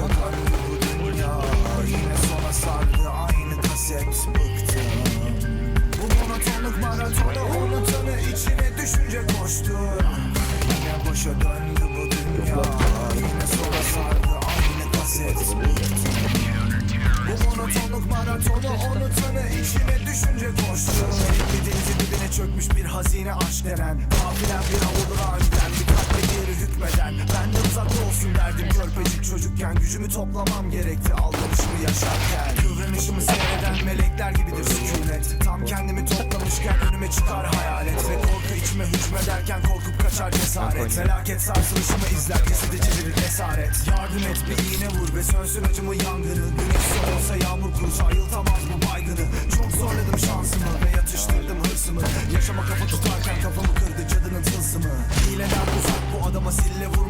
Çöker bu dünya. Yine sona sardı aynı kaset. Bıktım. Bu monotonluk maratonu Unutanı içine düşünce koştu. Yine başa döndü bu dünya. Yine sona sardı aynı kaset. Bıktım. Bu monotonluk maratonu unutanı içine düşünce koştu. Bir denizin dibine çökmüş bir hazine aşk denen. Kafilen bir avuluna önden bir kalple geri hükmeden körpecik çocukken Gücümü toplamam gerekti. Aldanışımı yaşarken Kıvranışımı seyreden melekler gibidir sükunet. Tam kendimi toplamışken önüme çıkar hayalet. Ve korku içime hücmederken korkup kaçar cesaret. Felaket sarsılışımı izler kesidi çevirir esaret Yardım et bir iğne vur ve sönsün acımın yangını. Güneş olsa yağmur kurusa ayıltamaz bu baygını. Çok zorladım şansımı ve yatıştırdım hırsımı. Yaşama kafa tutarken kafamı kırdı cadının tılsımı. Hileden uzak bu adama sille vurma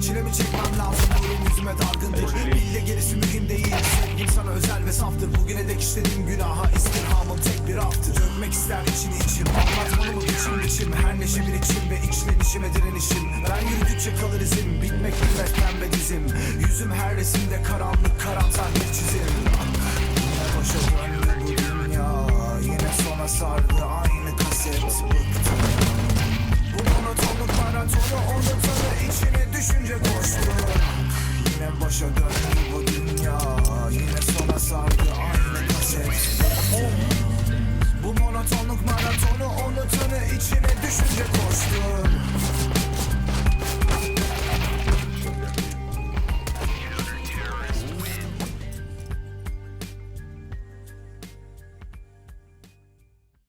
çilemi çekmem lazım? Durum yüzüme dargındır İlle gerisi mühim değil. Sevgim sana özel ve saftır. Bugüne dek işlediğim günaha istirhamım tek bir aftır Dönmek ister içini içim. Anlatmalı mı biçim biçim? Her neşe bir içim ve içlenişime direnişim. Ben yürüdükçe kalır izim. Bitmek bilmez pembe dizim. Yüzüm her resimde karanlık karamsar bir çizim. Başa döndü bu dünya. Yine sona sardı aynı kaset. Bıktım bu monotonluk maratonu Başa döndü bu dünya. Yine sona sardı aynı kaset. Bu monotonluk maratonu onu tanı içine